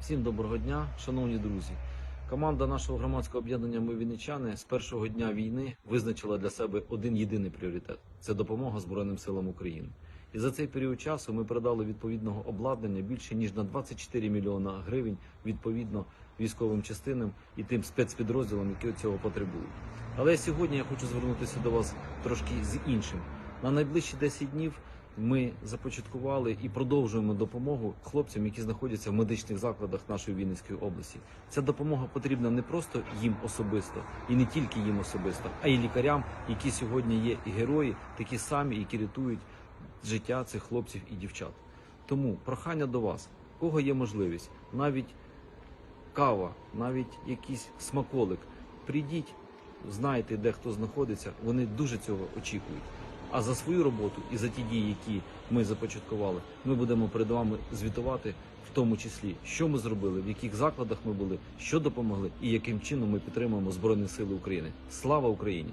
Всім доброго дня, шановні друзі. Команда нашого громадського об'єднання Ми Вінничани з першого дня війни визначила для себе один єдиний пріоритет це допомога Збройним силам України. І за цей період часу ми передали відповідного обладнання більше ніж на 24 мільйона гривень відповідно військовим частинам і тим спецпідрозділам, які цього потребують. Але сьогодні я хочу звернутися до вас трошки з іншим. На найближчі 10 днів ми започаткували і продовжуємо допомогу хлопцям, які знаходяться в медичних закладах нашої Вінницької області. Ця допомога потрібна не просто їм особисто і не тільки їм особисто, а й лікарям, які сьогодні є і герої, такі самі, які рятують життя цих хлопців і дівчат. Тому прохання до вас, кого є можливість, навіть кава, навіть якийсь смаколик, прийдіть, знайте, де хто знаходиться. Вони дуже цього очікують. А за свою роботу і за ті дії, які ми започаткували, ми будемо перед вами звітувати, в тому числі, що ми зробили, в яких закладах ми були, що допомогли і яким чином ми підтримуємо Збройні Сили України. Слава Україні!